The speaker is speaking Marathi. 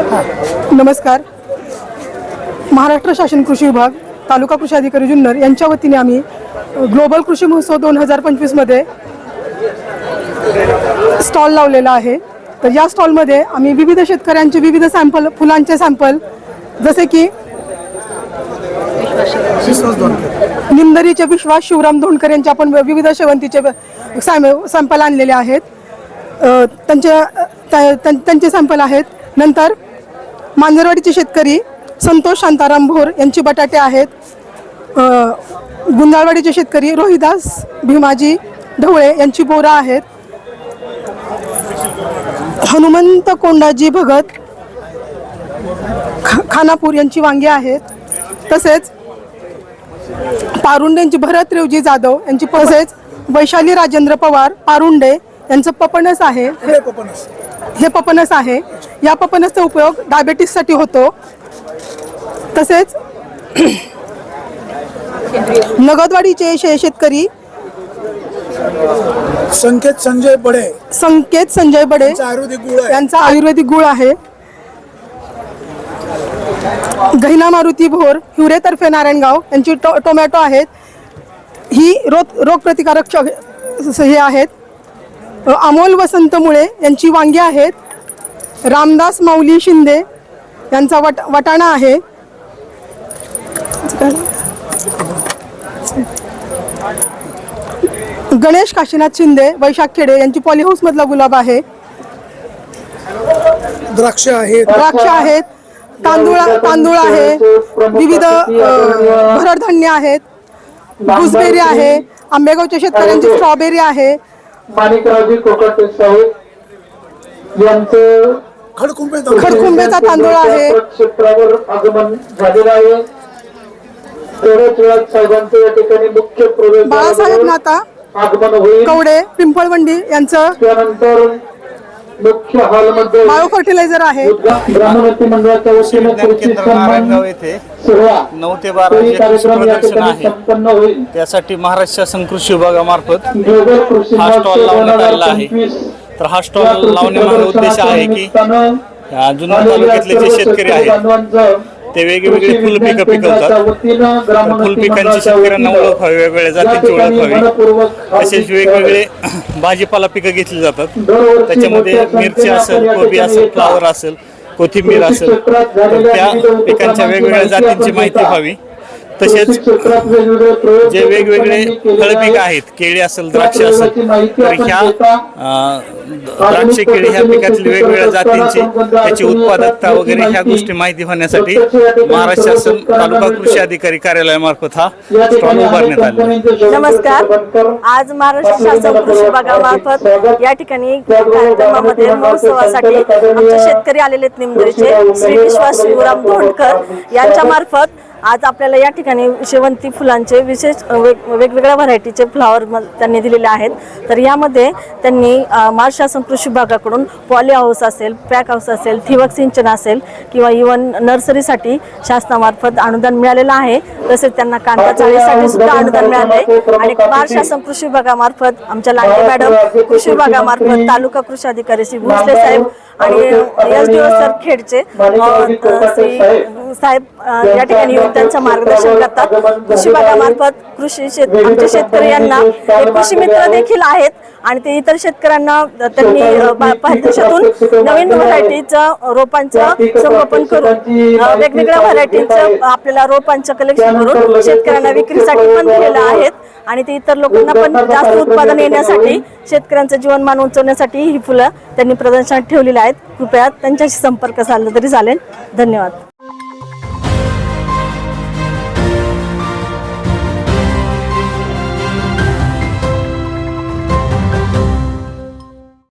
नमस्कार. महाराष्ट्र शासन कृषी विभाग तालुका कृषी अधिकारी जुन्नर यांच्या वतीने आम्ही ग्लोबल कृषी महोत्सव दोन हजार पंचवीसमध्ये स्टॉल लावलेला आहे. तर या स्टॉलमध्ये आम्ही विविध शेतकऱ्यांचे विविध सॅम्पल फुलांचे सॅम्पल जसे की निंदरीचे विश्वास शिवराम धोंडकर यांचे आपण विविध शेवंतीचे सॅम सॅम्पल आणलेले आहेत. त्यांचे त्यांचे सॅम्पल आहेत. नंतर मांजरवाडीचे शेतकरी संतोष शांताराम भोर यांची बटाटे आहेत. गुंदाळवाडीचे गुंजाळवाडीचे शेतकरी रोहिदास भीमाजी ढवळे यांची बोरा आहेत. हनुमंत कोंडाजी भगत खा- खानापूर यांची वांगी आहेत. तसेच पारुंडेंची भरत रेवजी जाधव यांची तसेच वैशाली राजेंद्र पवार पारुंडे यांचं पपणस आहे. पपणस हे पपनस आहे. या पपनसचा उपयोग डायबेटीससाठी होतो. तसेच नगदवाडीचे शे शेतकरी संकेत संजय बडे. संकेत संजय बडे यांचा आयुर्वेदिक गुळ आहे. यांचा आयुर्वेदिक गुळ आहे. गहिना मारुती भोर हिवरेतर्फे नारायणगाव यांची टो टोमॅटो आहेत. ही रोग रोगप्रतिकारक हे आहेत. अमोल वसंत मुळे यांची वांगी आहेत. रामदास माऊली शिंदे यांचा वट वटाणा आहे. गणेश काशीनाथ शिंदे वैशाख खेडे यांची पॉलीहाऊस मधला गुलाब आहे. द्राक्ष आहेत. द्राक्ष आहेत. तांदूळ तांदूळ आहे. विविध भरडधान्य आहेत. गुसबेरी आहे. आंबेगावच्या शेतकऱ्यांची स्ट्रॉबेरी आहे. माणिकरावजी कोकटे साहेब यांचं खडकुंबे खडकुंबेचा तांदूळ आहे. क्षेत्रावर आगमन झालेलं आहे. तेवढ्याच वेळात साहेबांचं या ठिकाणी मुख्य बाळासाहेब प्रवेश नाता आगमन होईल. कवडे पिंपळवंडी यांचं त्यानंतर मुख्य हॉलमध्ये बायो फर्टिलायझर आहे. मंडळाच्या वतीने विज्ञान कृषी केंद्र सन्मान नारायणगाव येथे सोहळा. नऊ ते बारा जे कृषी प्रदर्शन आहे. संपन्न होईल. त्यासाठी महाराष्ट्र शासन कृषी विभागामार्फत हा स्टॉल लावण्यात 2025 आलेला आहे. तर हा स्टॉल लावण्यामागे उद्देश आहे की जुन्नर तालुक्यातले जे शेतकरी आहेत ते वेगवेगळी फुल पिकं पिकवतात. फुल पिकांची शेतकऱ्यांना ओळख व्हावी वेगवेगळ्या जातींची ओळख व्हावी. तसेच वेगवेगळे भाजीपाला पिकं घेतली जातात. त्याच्यामध्ये मिरची असेल कोबी असेल फ्लावर असेल कोथिंबीर असेल. त्या पिकांच्या वेगवेगळ्या जातींची माहिती व्हावी. तसेच जे वेगवेगळे फळपीक आहेत. केळी असेल द्राक्ष असेल तर ह्या द्राक्ष केळी ह्या पिकातील वेगवेगळ्या जातींची त्याची उत्पादकता वगैरे ह्या गोष्टी माहिती होण्यासाठी महाराष्ट्र शासन तालुका कृषी अधिकारी कार्यालयामार्फत हा स्टॉल उभारण्यात आहे. नमस्कार. आज महाराष्ट्र शासन कृषी विभागामार्फत या ठिकाणी कार्यक्रमामध्ये महोत्सवासाठी आमचे शेतकरी आलेले आहेत निमदरीचे श्री विश्वास शिवराम धोंडकर यांच्या मार्फत आज आपल्याला या ठिकाणी शेवंती फुलांचे विशेष वेग वेगवेगळ्या व्हरायटीचे फ्लावर त्यांनी दिलेले आहेत. तर यामध्ये त्यांनी महाराष्ट्र शासन कृषी विभागाकडून पॉली हाऊस असेल पॅक हाऊस असेल ठिबक सिंचन असेल किंवा इवन नर्सरीसाठी शासनामार्फत अनुदान मिळालेलं आहे. तसेच त्यांना कांदा चाळीसाठी सुद्धा अनुदान मिळाले आणि महाराष्ट्र शासन कृषी विभागामार्फत आमच्या लांडे मॅडम कृषी विभागामार्फत तालुका कृषी अधिकारी श्री भोसले साहेब आणि एस डी ओ सर खेडचे श्री साहेब या ठिकाणी येऊन त्यांचं मार्गदर्शन करतात. कृषी विभागामार्फत कृषी शेत आमच्या शेतकरी यांना कृषी मित्र देखील आहेत आणि ते इतर शेतकऱ्यांना त्यांनी परदेशातून नवीन व्हरायटीचं रोपांचं संगोपन करून वेगवेगळ्या व्हरायटीचं आपल्याला रोपांचं कलेक्शन करून शेतकऱ्यांना विक्रीसाठी पण दिलेलं आहेत आणि ते इतर लोकांना पण जास्त उत्पादन येण्यासाठी शेतकऱ्यांचं जीवनमान उंचवण्यासाठी ही फुलं त्यांनी प्रदर्शनात ठेवलेली आहेत. कृपया त्यांच्याशी संपर्क साधला तरी चालेल. धन्यवाद.